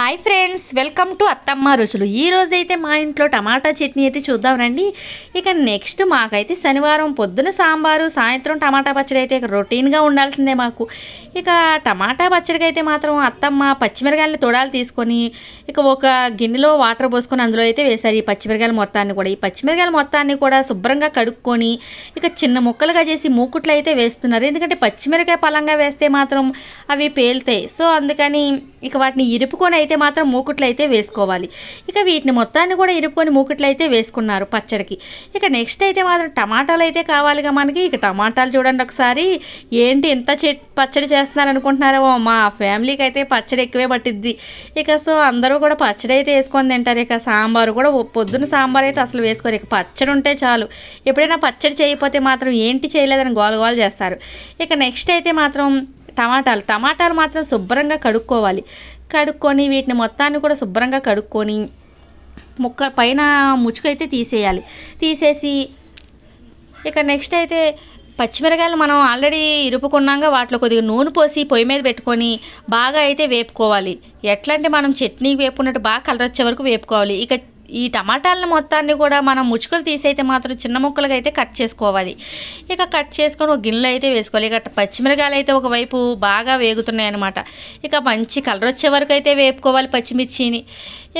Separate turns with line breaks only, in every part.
Hi friends welcome to అత్తమ్మ రుచులు. ఈ రోజైతే అయితే మా ఇంట్లో టమాటా చట్నీ అయితే చూద్దాం రండి. ఇక నెక్స్ట్ మాకైతే శనివారం పొద్దున సాంబారు సాయంత్రం టమాటా పచ్చడి అయితే ఇక రొటీన్గా ఉండాల్సిందే మాకు. ఇక టమాటా పచ్చడికి అయితే మాత్రం అత్తమ్మ పచ్చిమిరకాయలు తొడాలు తీసుకొని ఇక ఒక గిన్నెలో వాటర్ పోసుకొని అందులో అయితే వేశారు ఈ పచ్చిమిరకాయల మొత్తాన్ని కూడా. ఈ పచ్చిమిరకాయల మొత్తాన్ని కూడా శుభ్రంగా కడుక్కొని ఇక చిన్న ముక్కలుగా చేసి మూకుట్లో అయితే వేస్తున్నారు. ఎందుకంటే పచ్చిమిరకాయ పలంగా వేస్తే మాత్రం అవి పేలుతాయి. సో అందుకని ఇక వాటిని ఇరుపుకొని అయితే మాత్రం మూకుట్లు అయితే వేసుకోవాలి. ఇక వీటిని మొత్తాన్ని కూడా ఇరుపుకొని మూకుట్లు అయితే వేసుకున్నారు పచ్చడికి. ఇక నెక్స్ట్ అయితే మాత్రం టమాటాలు అయితే కావాలిగా మనకి. ఇక టమాటాలు చూడండి ఒకసారి. ఏంటి ఎంత చె పచ్చడి చేస్తున్నారు అనుకుంటున్నారో మా ఫ్యామిలీకి అయితే పచ్చడి ఎక్కువే పట్టిద్ది. ఇక సో అందరూ కూడా పచ్చడి అయితే వేసుకొని తింటారు. ఇక సాంబారు కూడా పొద్దున సాంబార్ అయితే అసలు వేసుకోరు. ఇక పచ్చడి ఉంటే చాలు. ఎప్పుడైనా పచ్చడి చేయకపోతే మాత్రం ఏంటి చేయలేదని గోల చేస్తారు. ఇక నెక్స్ట్ అయితే మాత్రం టమాటాలు. టమాటాలు మాత్రం శుభ్రంగా కడుక్కోవాలి. కడుక్కొని వీటిని మొత్తాన్ని కూడా శుభ్రంగా కడుక్కొని ముక్క పైన ముచ్చుకైతే తీసేయాలి. తీసేసి ఇక నెక్స్ట్ అయితే పచ్చిమిరకాయలు మనం ఆల్రెడీ ఇరుపుకున్నాక వాటిలో కొద్దిగా నూనె పోసి పొయ్యి మీద పెట్టుకొని బాగా అయితే వేపుకోవాలి. ఎట్లా అంటే మనం చట్నీ వేపుకున్నట్టు బాగా కలర్ వచ్చే వరకు వేపుకోవాలి. ఇక ఈ టమాటాలను మొత్తాన్ని కూడా మనం ముచ్చుకలు తీసైతే మాత్రం చిన్న ముక్కలుగా అయితే కట్ చేసుకోవాలి. ఇక కట్ చేసుకొని ఒక గిన్నెలో అయితే వేసుకోవాలి. ఇక పచ్చిమిరకాయలు అయితే ఒకవైపు బాగా వేగుతున్నాయి అనమాట ఇక మంచి కలర్ వచ్చే వరకు అయితే వేపుకోవాలి పచ్చిమిర్చిని.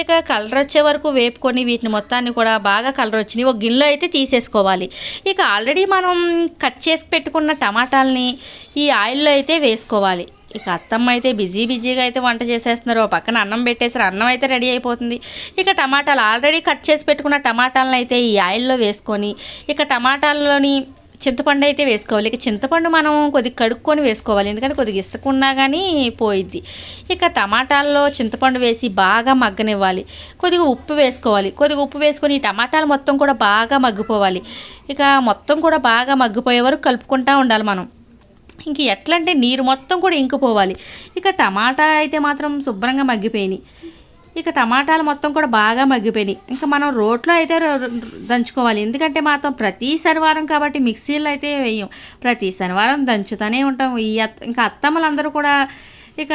ఇక కలర్ వచ్చే వరకు వేపుకొని వీటిని మొత్తాన్ని కూడా బాగా కలర్ వచ్చినాయి. ఒక గిన్నెలో అయితే తీసేసుకోవాలి. ఇక ఆల్రెడీ మనం కట్ చేసి పెట్టుకున్న టమాటాలని ఈ ఆయిల్లో అయితే వేసుకోవాలి. ఇక అత్తమ్మ అయితే బిజీ బిజీగా అయితే వంట చేసేస్తున్నారు. ఓ పక్కన అన్నం పెట్టేసారు అన్నం అయితే రెడీ అయిపోతుంది. ఇక టమాటాలు ఆల్రెడీ కట్ చేసి పెట్టుకున్న టమాటాలను అయితే ఈ ఆయిల్లో వేసుకొని ఇక టమాటాల్లోని చింతపండు అయితే వేసుకోవాలి. ఇక చింతపండు మనం కొద్దిగా కడుక్కొని వేసుకోవాలి. ఎందుకంటే కొద్దిగా ఇసుకున్నా కానీ పోయిద్ది. ఇక టమాటాల్లో చింతపండు వేసి బాగా మగ్గనివ్వాలి. కొద్దిగా ఉప్పు వేసుకోవాలి. కొద్దిగా ఉప్పు వేసుకొని టమాటాలు మొత్తం కూడా బాగా మగ్గిపోవాలి. ఇక మొత్తం కూడా బాగా మగ్గిపోయే వరకు కలుపుకుంటూ ఉండాలి మనం. ఇంక ఎట్లా అంటే నీరు మొత్తం కూడా ఇంకిపోవాలి. ఇక టమాటా అయితే మాత్రం శుభ్రంగా మగ్గిపోయినాయి. ఇక టమాటాలు మొత్తం కూడా బాగా మగ్గిపోయినాయి. ఇంకా మనం రోట్లో అయితే దంచుకోవాలి. ఎందుకంటే మాత్రం ప్రతి శనివారం కాబట్టి మిక్సీలో అయితే వేయం. ప్రతి శనివారం దంచుతూనే ఉంటాం. ఈ ఇంకా అత్తమ్మలందరూ కూడా ఇక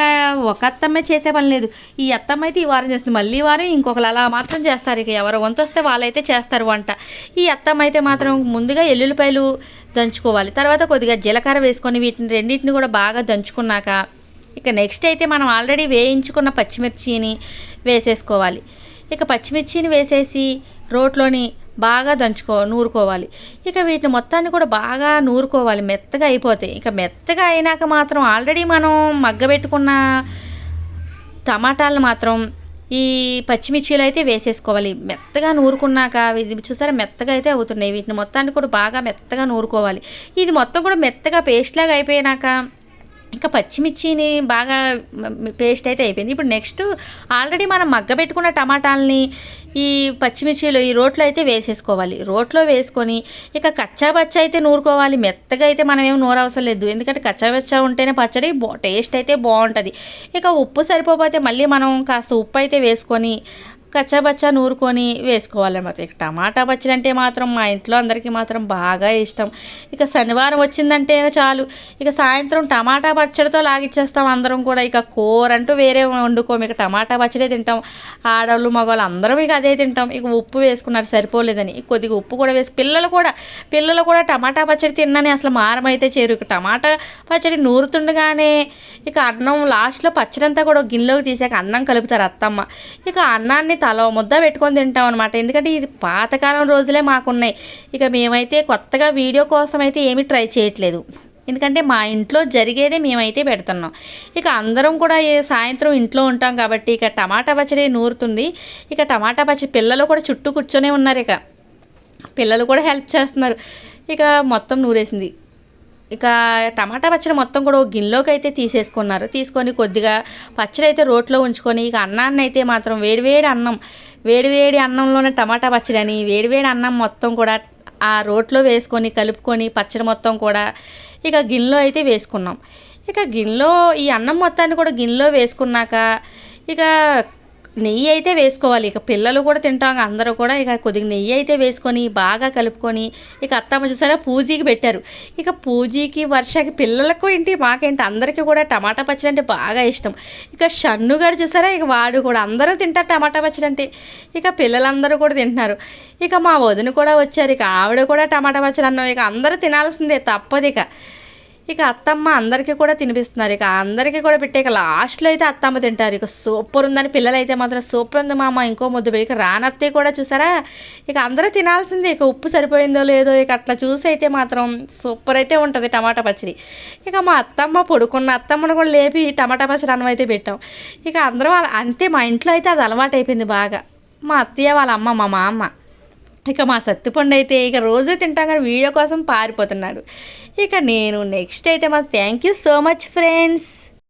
ఒక అత్తమ్మే చేసే పని లేదు. ఈ అత్తమ్మ అయితే ఈ వారం చేస్తుంది. మళ్ళీ వారం ఇంకొకరు అలా మాత్రం చేస్తారు. ఇక ఎవరు వంతు వస్తే వాళ్ళైతే చేస్తారు వంట. ఈ అత్తమ్మ అయితే మాత్రం ముందుగా ఎల్లుల్లిపాయలు దంచుకోవాలి. తర్వాత కొద్దిగా జీలకర్ర వేసుకొని వీటిని రెండింటిని కూడా బాగా దంచుకున్నాక ఇక నెక్స్ట్ అయితే మనం ఆల్రెడీ వేయించుకున్న పచ్చిమిర్చిని వేసేసుకోవాలి. ఇక పచ్చిమిర్చిని వేసేసి రోట్లోని బాగా దంచుకో నూరుకోవాలి. ఇక వీటిని మొత్తాన్ని కూడా బాగా నూరుకోవాలి. మెత్తగా అయిపోతాయి. ఇక మెత్తగా అయినాక మాత్రం ఆల్రెడీ మనం మగ్గబెట్టుకున్న టమాటాలను మాత్రం ఈ పచ్చిమిర్చీలు అయితే వేసేసుకోవాలి. మెత్తగా నూరుకున్నాక ఇది చూసారా? మెత్తగా అయితే అవుతున్నాయి. వీటిని మొత్తాన్ని కూడా బాగా మెత్తగా నూరుకోవాలి. ఇది మొత్తం కూడా మెత్తగా పేస్ట్ లాగా అయిపోయినాక ఇంకా పచ్చిమిర్చిని బాగా పేస్ట్ అయితే అయిపోయింది. ఇప్పుడు నెక్స్ట్ ఆల్రెడీ మనం మగ్గబెట్టుకున్న టమాటాలని ఈ పచ్చిమిర్చిలు ఈ రోట్లో అయితే వేసేసుకోవాలి. రోట్లో వేసుకొని ఇక కచ్చాబచ్చా అయితే నూరుకోవాలి. మెత్తగా అయితే మనం ఏం నూరవసరం లేదు. ఎందుకంటే కచ్చాపచ్చ ఉంటేనే పచ్చడి టేస్ట్ అయితే బాగుంటుంది. ఇక ఉప్పు సరిపోతే మళ్ళీ మనం కాస్త ఉప్పు అయితే వేసుకొని కచ్చాబచ్చా నూరుకొని వేసుకోవాలన్నమాట ఇక టమాటా పచ్చడి అంటే మాత్రం మా ఇంట్లో అందరికీ మాత్రం బాగా ఇష్టం. ఇక శనివారం వచ్చిందంటే చాలు. ఇక సాయంత్రం టమాటా పచ్చడితో లాగిచ్చేస్తాం అందరం కూడా. ఇక కూర అంటూ వేరే వండుకోము ఇక టమాటా పచ్చడే తింటాం. ఆడవాళ్ళు మగవాళ్ళు అందరం ఇక అదే తింటాం. ఇక ఉప్పు వేసుకున్నారు సరిపోలేదని. కొద్దిగా ఉప్పు కూడా వేసి పిల్లలు కూడా పిల్లలు కూడా టమాటా పచ్చడి తిన్నని అసలు మారమైతే చేరు ఇక టమాటా పచ్చడి నూరుతుండగానే ఇక అన్నం లాస్ట్లో పచ్చడి అంతా కూడా గిన్నెలోకి తీసాక అన్నం కలుపుతారు అత్తమ్మ. ఇక అన్నాన్ని తల ముద్ద పెట్టుకొని తింటాం అనమాట ఎందుకంటే ఇది పాతకాలం రోజులే మాకున్నాయి. ఇక మేమైతే కొత్తగా వీడియో కోసం అయితే ఏమీ ట్రై చేయట్లేదు. ఎందుకంటే మా ఇంట్లో జరిగేదే మేమైతే పెడుతున్నాం. ఇక అందరం కూడా ఏ సాయంత్రం ఇంట్లో ఉంటాం కాబట్టి ఇక టమాటా పచ్చడి నూరుతుంది. ఇక టమాటా పచ్చడి పిల్లలు కూడా చుట్టూ కూర్చొనే ఉన్నారు ఇక. పిల్లలు కూడా హెల్ప్ చేస్తున్నారు. ఇక మొత్తం నూరేసింది. ఇక టమాటా పచ్చడి మొత్తం కూడా ఒక గిన్నెలోకి అయితే తీసేసుకున్నారు. తీసుకొని కొద్దిగా పచ్చడి అయితే రోట్లో ఉంచుకొని ఇక అన్నాన్ని అయితే మాత్రం వేడివేడి అన్నం వేడివేడి అన్నంలోనే టమాటా పచ్చడి అని వేడివేడి అన్నం మొత్తం కూడా ఆ రోట్లో వేసుకొని కలుపుకొని పచ్చడి మొత్తం కూడా ఇక గిన్నెలో అయితే వేసుకున్నాం. ఇక గిన్నెలో ఈ అన్నం మొత్తాన్ని కూడా గిన్నెలో వేసుకున్నాక ఇక నెయ్యి అయితే వేసుకోవాలి. ఇక పిల్లలు కూడా తింటాం అందరూ కూడా ఇక కొద్దిగా నెయ్యి అయితే వేసుకొని బాగా కలుపుకొని ఇక అత్తమ్మ చూసారా పూజీకి పెట్టారు. ఇక పూజీకి వర్షకి పిల్లలకు ఏంటి మాకేంటి అందరికీ కూడా టమాటా పచ్చడి అంటే బాగా ఇష్టం. ఇక షన్నుగాడు చూసారా ఇక వాడు కూడా అందరూ తింటారు టమాటా పచ్చడి అంటే. ఇక పిల్లలందరూ కూడా తింటున్నారు. ఇక మా వదిన కూడా వచ్చారు ఇక ఆవిడ కూడా టమాటా పచ్చడి అన్నాం ఇక అందరూ తినాల్సిందే తప్పదు ఇక. ఇక అత్తమ్మ అందరికీ కూడా తినిపిస్తున్నారు. ఇక అందరికీ కూడా పెట్టే ఇక లాస్ట్లో అయితే అత్తమ్మ తింటారు. ఇక సూపర్ ఉందని పిల్లలు అయితే మాత్రం సూపర్ ఉంది మామ. ఇంకో ముద్దు ఇక రానత్తే కూడా చూసారా? ఇక అందరూ తినాల్సిందే. ఇక ఉప్పు సరిపోయిందో లేదో ఇక అట్లా చూసి అయితే మాత్రం సూపర్ అయితే ఉంటుంది టమాటా పచ్చడి. ఇక మా అత్తమ్మ పడుకున్న అత్తమ్మను కూడా లేపి టమాటా పచ్చడి అన్నం అయితే పెట్టాం. ఇక అందరూ వాళ్ళ అంతే మా ఇంట్లో అయితే అది అలవాటు అయిపోయింది బాగా. మా అత్తయ్య వాళ్ళ అమ్మ మా మామ. ఇక మా సత్తుపండు అయితే ఇక రోజు తింటాం కానీ వీడియో కోసం పారిపోతున్నాడు. ఇక నేను నెక్స్ట్ అయితే మా thank you so much friends